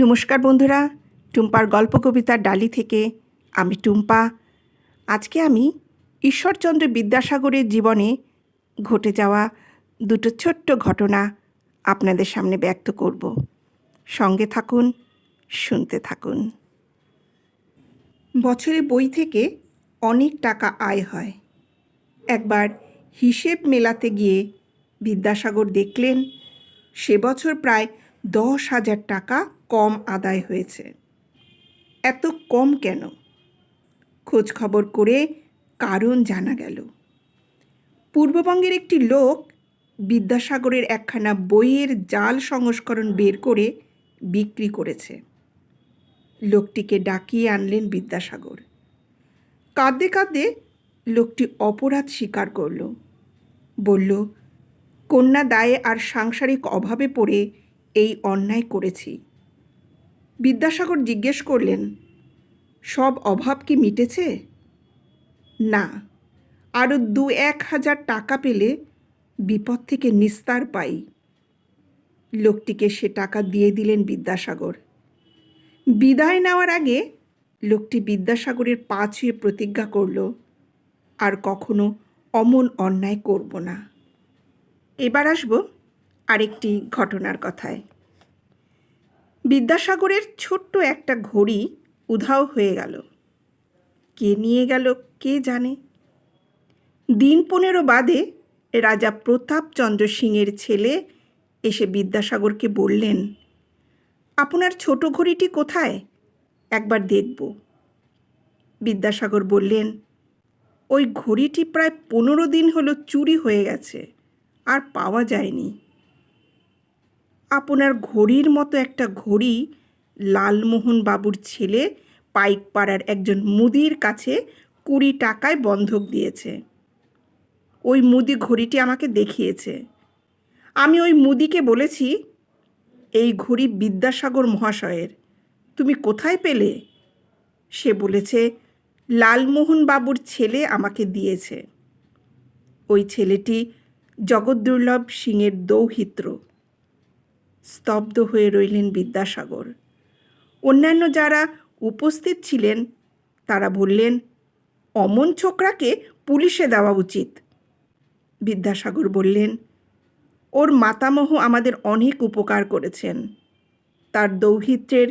নমস্কার বন্ধুরা, টুম্পার গল্প কবিতার ডালি থেকে আমি টুম্পা। আজকে আমি ঈশ্বরচন্দ্র বিদ্যাসাগরের জীবনে ঘটে যাওয়া দুটো ছোট্ট ঘটনা আপনাদের সামনে ব্যক্ত করব। সঙ্গে থাকুন, শুনতে থাকুন। বছরে বই থেকে অনেক টাকা আয় হয়। একবার হিসেব মেলাতে গিয়ে বিদ্যাসাগর দেখলেন, সে বছর প্রায় দশ হাজার টাকা কম আদায় হয়েছে। এত কম কেন? খোঁজ খবর করে কারণ জানা গেল। পূর্ববঙ্গের একটি লোক বিদ্যাসাগরের একখানা বইয়ের জাল সংস্করণ বের করে বিক্রি করেছে। লোকটিকে ডাকিয়ে আনলেন বিদ্যাসাগর। কাঁদতে কাঁদতে লোকটি অপরাধ স্বীকার করল। বলল, কন্যা দায়ে আর সাংসারিক অভাবে পড়ে এই অন্যায় করেছি। বিদ্যাসাগর জিজ্ঞেস করলেন, সব অভাব কি মিটেছে? না, আরও দু এক হাজার টাকা পেলে বিপদ থেকে নিস্তার পাই। লোকটিকে সে টাকা দিয়ে দিলেন বিদ্যাসাগর। বিদায় নেওয়ার আগে লোকটি বিদ্যাসাগরের পা ছুঁয়ে প্রতিজ্ঞা করল, আর কখনো অমন অন্যায় করব না। এবার আসব আরেকটি ঘটনার কথায়। বিদ্যাসাগরের ছোট্ট একটা ঘড়ি উধাও হয়ে গেল। কে নিয়ে গেল কে জানে? দিন পনেরো বাদে রাজা প্রতাপচন্দ্র সিংয়ের ছেলে এসে বিদ্যাসাগরকে বললেন, আপনার ছোট ঘড়িটি কোথায়? একবার দেখব। বিদ্যাসাগর বললেন, ওই ঘড়িটি প্রায় পনেরো দিন হলো চুরি হয়ে গেছে, আর পাওয়া যায়নি। আপনার ঘড়ির মতো একটা ঘড়ি লালমোহন বাবুর ছেলে পাইকপাড়ার একজন মুদির কাছে কুড়ি টাকায় বন্ধক দিয়েছে। ওই মুদি ঘড়িটি আমাকে দেখিয়েছে। আমি ওই মুদিকে বলেছি, এই ঘড়ি বিদ্যাসাগর মহাশয়ের। তুমি কোথায় পেলে? সে বলেছে, লালমোহন বাবুর ছেলে আমাকে দিয়েছে। ওই ছেলেটি জগদ্দুর্লভ সিংয়ের দৌহিত্র স্তব্ধ হয়ে রইলেন বিদ্যাসাগর। অন্যান্য যারা উপস্থিত ছিলেন, তারা বললেন, অমন ছোকরাকে পুলিশে দেওয়া উচিত। বিদ্যাসাগর বললেন, ওর মাতামহ আমাদের অনেক উপকার করেছেন। তার দৌহিত্রের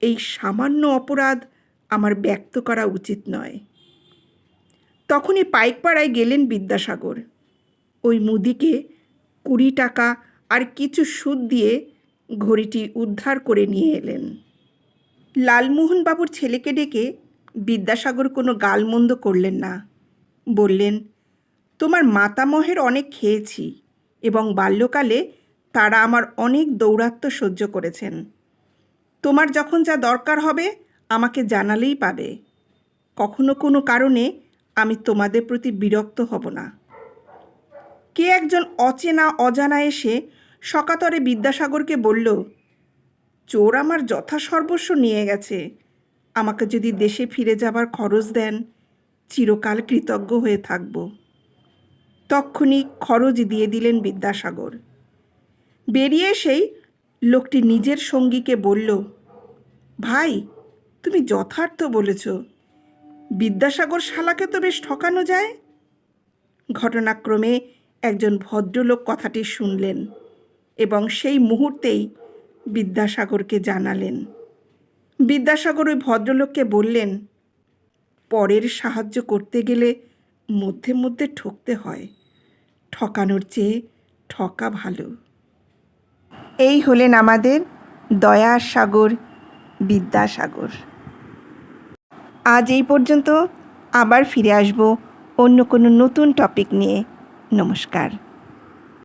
এই সামান্য অপরাধ আমার ব্যক্ত করা উচিত নয়। তখনই পাইকপাড়ায় গেলেন বিদ্যাসাগর। ওই মুদিকে কুড়ি টাকা আর কিছু সুদ দিয়ে ঘড়িটি উদ্ধার করে নিয়ে এলেন। লালমোহনবাবুর ছেলেকে ডেকে বিদ্যাসাগর কোনো গালমন্দ করলেন না। বললেন, তোমার মাতামহের অনেক খেয়েছি এবং বাল্যকালে তারা আমার অনেক দৌরাত্ম্য সহ্য করেছেন। তোমার যখন যা দরকার হবে আমাকে জানালেই পাবে। কখনো কোনো কারণে আমি তোমাদের প্রতি বিরক্ত হব না। কে একজন অচেনা, অজানা এসে সকাতরে বিদ্যাসাগরকে বলল, চোর আমার যথাসর্বস্ব নিয়ে গেছে। আমাকে যদি দেশে ফিরে যাবার খরচ দেন, চিরকাল কৃতজ্ঞ হয়ে থাকব তক্ষুনি খরচ দিয়ে দিলেন বিদ্যাসাগর। বেরিয়ে এসেই লোকটি নিজের সঙ্গীকে বলল, ভাই, তুমি যথার্থ বলেছ। বিদ্যাসাগর শালাকে তো বেশ ঠকানো যায় ঘটনাক্রমে একজন ভদ্রলোক কথাটি শুনলেন। এবং সেই মুহূর্তেই বিদ্যাসাগরকে জানালেন। বিদ্যাসাগর ওই ভদ্রলোককে বললেন, পরের সাহায্য করতে গেলে মধ্যে মধ্যে ঠকতে হয়। ঠকানোর চেয়ে ঠকা ভালো এই হলেন আমাদের দয়ার সাগর বিদ্যাসাগর। আজ এই পর্যন্ত আবার ফিরে আসব অন্য কোনো নতুন টপিক নিয়ে। নমস্কার।